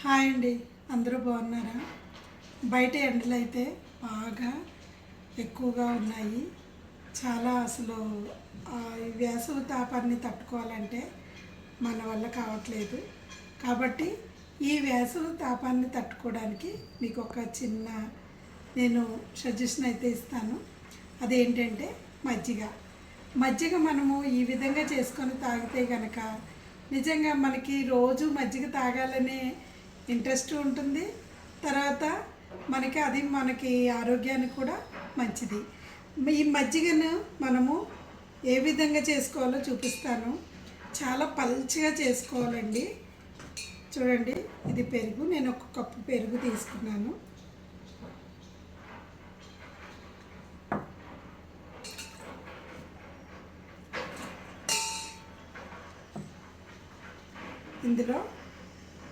Hi అండి. అందరూ బాగున్నారా? బయట ఎండలు అయితే బాగా ఎక్కువగా ఉన్నాయి. చాలా అసలు ఈ వేసవి తాపాన్ని తట్టుకోవాలంటే మన వల్ల కావట్లేదు. కాబట్టి ఈ వేసవి తాపాన్ని తట్టుకోవడానికి మీకు ఒక చిన్న నేను సజెషన్ అయితే ఇస్తాను. అదేంటంటే మజ్జిగ. మజ్జిగ మనము ఈ విధంగా చేసుకొని తాగితే కనుక నిజంగా మనకి రోజు మజ్జిగ తాగాలనే ఇంట్రెస్ట్ ఉంటుంది. తర్వాత మనకి అది మనకి ఆరోగ్యానికి కూడా మంచిది. ఈ మజ్జిగను మనము ఏ విధంగా చేసుకోవాలో చూపిస్తాను. చాలా పల్చగా చేసుకోవాలండి. చూడండి ఇది పెరుగు. నేను ఒక కప్పు పెరుగు తీసుకున్నాను. ఇందులో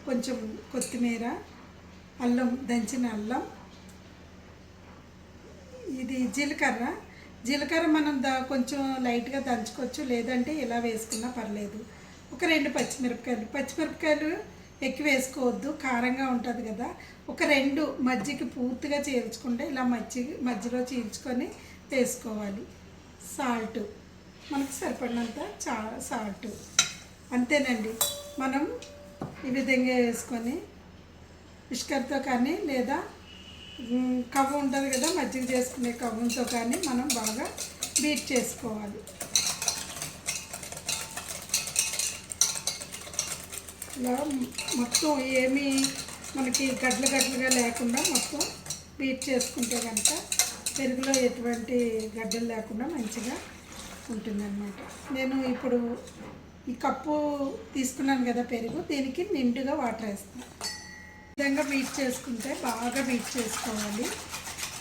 కొంచెం కొత్తిమీర అల్లం దంచిన అల్లం. ఇది జీలకర్ర. జీలకర్ర మనం దా కొంచెం లైట్గా దంచుకోవచ్చు లేదంటే ఇలా వేసుకున్నా పర్లేదు. ఒక రెండు పచ్చిమిరపకాయలు. పచ్చిమిరపకాయలు ఎక్కువ వేసుకోవద్దు కారంగా ఉంటుంది కదా. ఒక రెండు మజ్జికి పూర్తిగా చీల్చుకుంటే ఇలా మజ్జి మధ్యలో చీల్చుకొని వేసుకోవాలి. సాల్ట్. మనకు సరిపడినంత చా సాల్ట్. అంతేనండి. మనం ఈ విధంగా వేసుకొని ఇష్కర్తో కానీ లేదా కవ్వు ఉంటుంది కదా మజ్జిగ చేసుకునే కవ్వంతో కానీ మనం బాగా బీట్ చేసుకోవాలి. ఇలా మొత్తం ఏమీ మనకి గడ్డలు గడ్డలుగా లేకుండా మొత్తం బీట్ చేసుకుంటే కనుక పెరుగులో ఎటువంటి గడ్డలు లేకుండా మంచిగా ఉంటుందన్నమాట. నేను ఇప్పుడు ఈ కప్పు తీసుకున్నాను కదా పెరుగు దీనికి నిండుగా వాటర్ వేస్తాను. విధంగా బీట్ చేసుకుంటే బాగా బీట్ చేసుకోవాలి.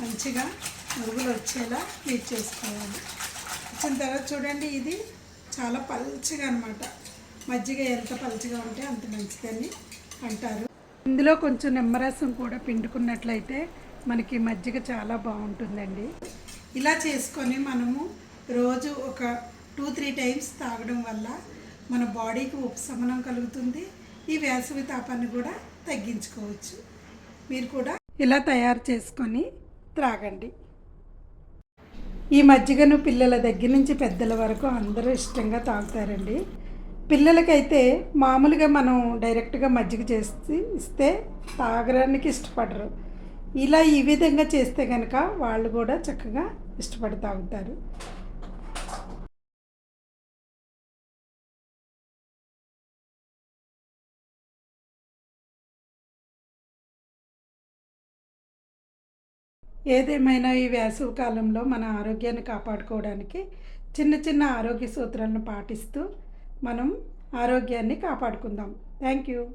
మంచిగా నురుగులు వచ్చేలా బీట్ చేసుకోవాలి. వచ్చిన తర్వాత చూడండి ఇది చాలా పల్చగా అనమాట మజ్జిగ ఎంత పలచగా ఉంటే అంత మంచిదని అంటారు. ఇందులో కొంచెం నిమ్మరసం కూడా పిండుకున్నట్లయితే మనకి మజ్జిగ చాలా బాగుంటుందండి. ఇలా చేసుకొని మనము రోజు ఒక టూ త్రీ టైమ్స్ తాగడం వల్ల మన బాడీకి ఉపశమనం కలుగుతుంది. ఈ వేసవి తాపాన్ని కూడా తగ్గించుకోవచ్చు. మీరు కూడా ఇలా తయారు చేసుకొని త్రాగండి. ఈ మజ్జిగను పిల్లల దగ్గర నుంచి పెద్దల వరకు అందరూ ఇష్టంగా తాగుతారండి. పిల్లలకైతే మామూలుగా మనం డైరెక్ట్గా మజ్జిగ చేసి ఇస్తే తాగడానికి ఇష్టపడరు. ఇలా ఈ విధంగా చేస్తే కనుక వాళ్ళు కూడా చక్కగా ఇష్టపడి తాగుతారు. ఏదేమైనా ఈ వేసవి కాలంలో మన ఆరోగ్యాన్ని కాపాడుకోవడానికి చిన్న చిన్న ఆరోగ్య సూత్రాలను పాటిస్తూ మనం ఆరోగ్యాన్ని కాపాడుకుందాం. Thank you.